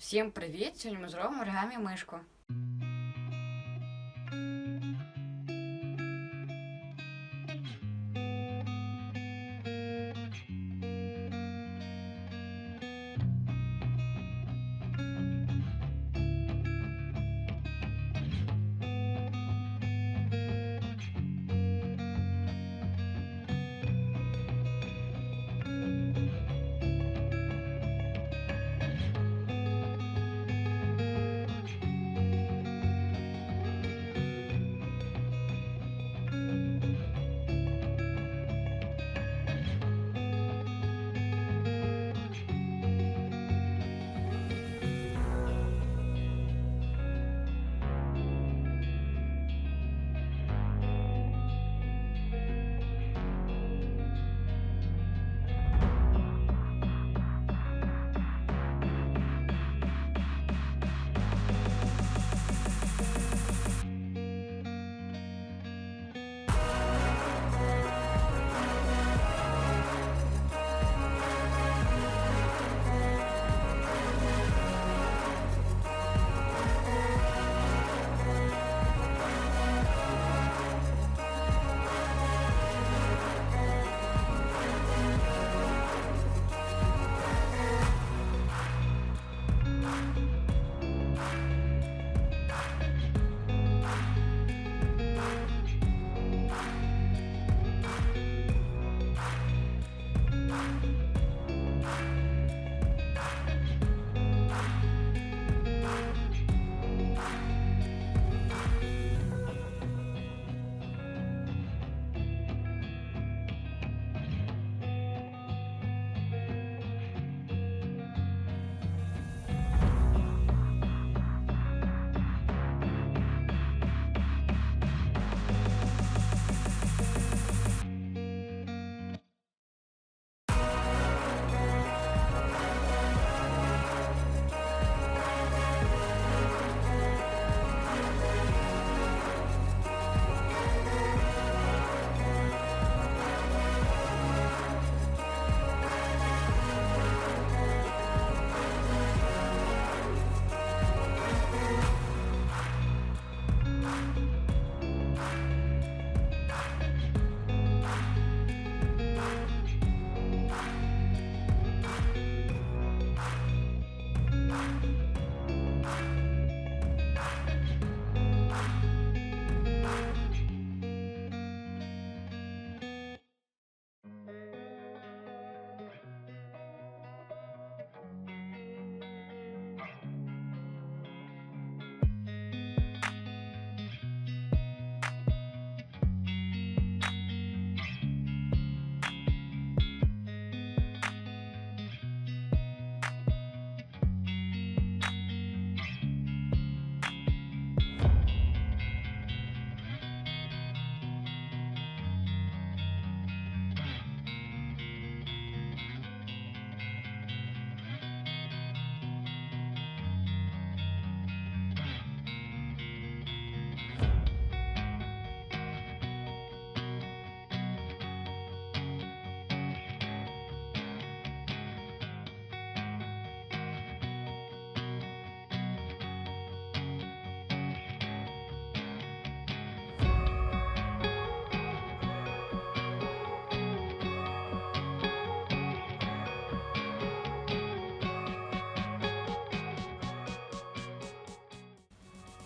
Всім привіт! Сьогодні ми зробимо оригамі мишку.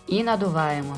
І надуваємо.